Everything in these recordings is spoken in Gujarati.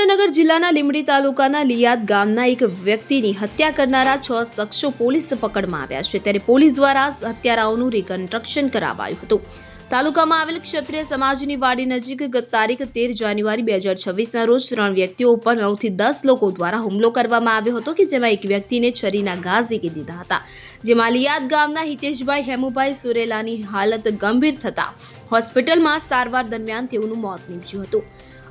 સુરેન્દ્રનગર જિલ્લાના લીમડી તાલુકાના લિયાદ ગામના એક વ્યક્તિની હત્યા કરનારા છ શખ્સો પોલીસ પકડમાં આવ્યા છે. ત્યારે પોલીસ દ્વારા હત્યારાઓનું રિકન્સ્ટ્રક્શન કરાવાયું હતું. તાલુકામાં આવેલ ક્ષત્રિય સમાજની વાડી નજીક ગત તારીખ તેર જાન્યુઆરી બે હજાર છવ્વીસના રોજ ત્રણ વ્યક્તિઓ ઉપર નવથી દસ લોકો દ્વારા હુમલો કરવામાં આવ્યો હતો કે જેમાં એક વ્યક્તિને છરીના ઘા ઝીકી દીધા હતા, જેમાં લિયાદ ગામના હિતેશભાઈ હેમુભાઈ સુરેલાની હાલત ગંભીર થતા હોસ્પિટલમાં સારવાર દરમિયાન તેઓનું મોત નીપજ્યું હતું.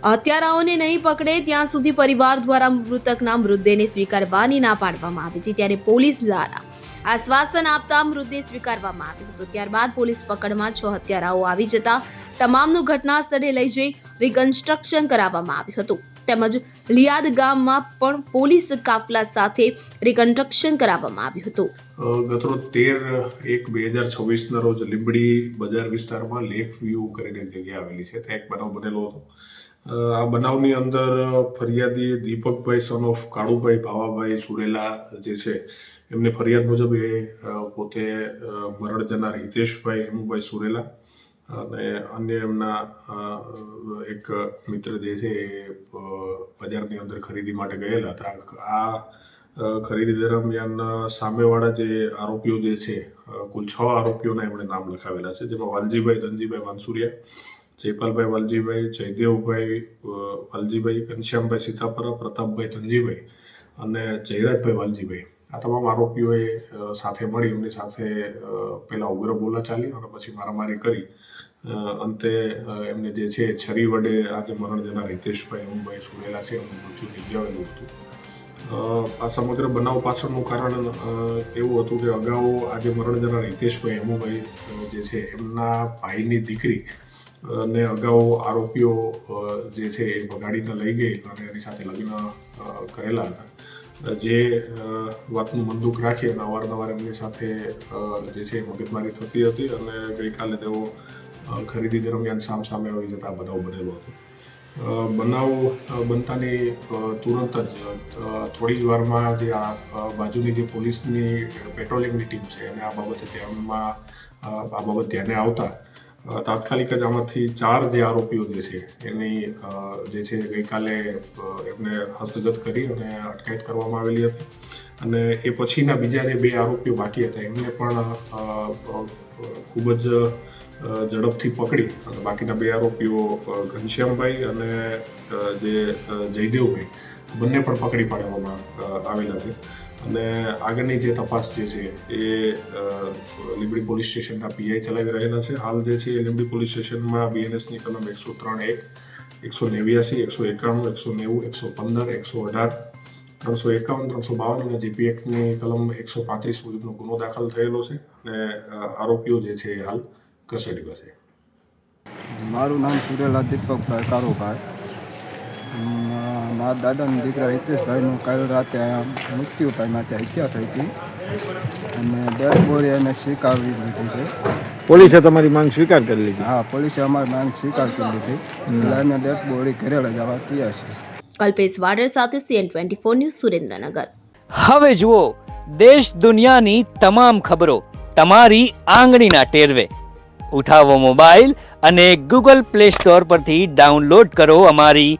હત્યારાઓને નહીં પકડે ત્યાં સુધી પરિવાર દ્વારા મૃતકના મૃતદેહને સ્વીકારવાની ના પાડવામાં આવી હતી, ત્યારે પોલીસ દ્વારા આશ્વાસન આપતા મૃતદેહ સ્વીકારવામાં આવ્યો હતો. ત્યારબાદ પોલીસ પકડમાં છ હત્યારાઓ આવી જતા તમામનું ઘટના સ્થળે લઈ જઈ રિકન્સ્ટ્રક્શન કરાવવામાં આવ્યું હતું. તેમજ લિયાદ ગામમાં પણ પોલીસ કાફલા સાથે રિકન્સ્ટ્રક્શન કરાવવામાં આવ્યું હતું. ગતરો તેર એક બે હજાર છવ્વીસના રોજ લીંબડી બજાર વિસ્તારમાં લેક વ્યૂ કરીને જગ્યા આવેલી છે. ત્યાં એક બનાવ બનેલો હતો. આ બનાવની અંદર ફરિયાદી દીપકભાઈ સન ઓફ કાળુભાઈ, ભાવાભાઈ સુરેલા જે છે એમની ફરિયાદ મુજબ એ પોતે મરણ જનાર હિતેશભાઈ હેમુભાઈ સુરેલા અને અન્ય એમના એક મિત્ર જે છે એ બજારની અંદર ખરીદી માટે ગયેલા હતા. આ ખરીદી દરમિયાન સામેવાળા જે આરોપીઓ જે છે કુલ છ આરોપીઓના એમણે નામ લખાવેલા છે. જેમાં વાલજીભાઈ, ધનજીભાઈ વાનસુરિયા જયપાલભાઈ વાલજીભાઈ, જયદેવભાઈ વાલજીભાઈ, ઘનશ્યામભાઈ સીતાપરા, પ્રતાપભાઈ ધનજીભાઈ અને જયરાજભાઈ વાલજીભાઈ. આ તમામ આરોપીઓએ સાથે મળી એમની સાથે પહેલાં ઉગ્ર બોલા ચાલી અને પછી મારામારી કરી. અંતે એમને જે છે છરી વડે આજે મરણ જનાર હિતેશભાઈ હેમુભાઈ સુરેલા છે, એમનું મૃત્યુ નિપજાવેલું હતું. આ સમગ્ર બનાવ પાછળનું કારણ એવું હતું કે અગાઉ આજે મરણ જનાર હિતેશભાઈ હેમુભાઈ જે છે એમના ભાઈની દીકરી ને અગાઉ આરોપીઓ જે છે એ બગાડીને લઈ ગઈ અને એની સાથે લગ્ન કરેલા હતા. જે વાતનું બંદૂક રાખી અને અવારનવાર એમની સાથે જે છે મગજમારી થતી હતી અને ગઈકાલે તેઓ ખરીદી દરમિયાન સામ સામે આવી જતા બનાવ બનેલો હતો. બનાવ બનતાની તુરંત જ થોડી જ વારમાં જે આ બાજુની જે પોલીસની પેટ્રોલિંગની ટીમ છે અને આ બાબતે ધ્યાનમાં આ બાબત ધ્યાને આવતા તાત્કાલિક જ આમાંથી ચાર જે આરોપીઓ જે છે, એની જે છે, ગઈકાલે એમને હસ્તગત કરી અને અટકાયત કરવામાં આવેલી હતી. અને એ પછીના બીજા જે બે આરોપીઓ બાકી હતા, એમને પણ ખૂબ જ ઝડપથી પકડી અને બાકીના બે આરોપીઓ ઘનશ્યામભાઈ અને જે જયદેવભાઈ, બંને પણ પકડી પાડવામાં આવેલા છે. અને આગળની જે તપાસ જે છે એ લીંબડી પોલીસ સ્ટેશનના પીઆઈ ચલાવી રહેલા છે. હાલ જે છે એ લીંબડી પોલીસ સ્ટેશનમાં બીએનએસની કલમ એકસો ત્રણ એક, એકસો નેવ્યાસી, એકસો એકાણું, એકસો નેવું, એકસો પંદર, એકસો અઢાર, ત્રણસો એકાવન, ત્રણસો બાવન અને જીપી એક્ટની કલમ એકસો પાંત્રીસ મુજબનો ગુનો દાખલ થયેલો છે અને આરોપીઓ જે છે એ હાલ કસ્ટડીમાં છે. મારું નામ સુરેલા દીપકભાઈ કારુભાઈ મારા દાદાના દીકરા હિતેશભાઈનું કાલ રાતે મૃત્યુ પામ્યા ત્યાં હત્યા થઈ હતી. અને ડેડ બોડી એને સ્વીકારવી લીધી છે. પોલીસે તમારી માંગ સ્વીકાર કરી લીધી? હા પોલીસે અમારી માંગ સ્વીકાર કરી લીધી. એટલે એને ડેડ બોડી ઘરે જવા તૈયાર છે. કલ્પેશ વાડર સાથે CN twenty four news Surendranagar. હવે જુઓ દેશ દુનિયાની તમામ ખબરો તમારી આંગળીના ટેરવે. ઉઠાવો મોબાઈલ અને ગૂગલ પ્લે સ્ટોર પરથી ડાઉનલોડ કરો અમારી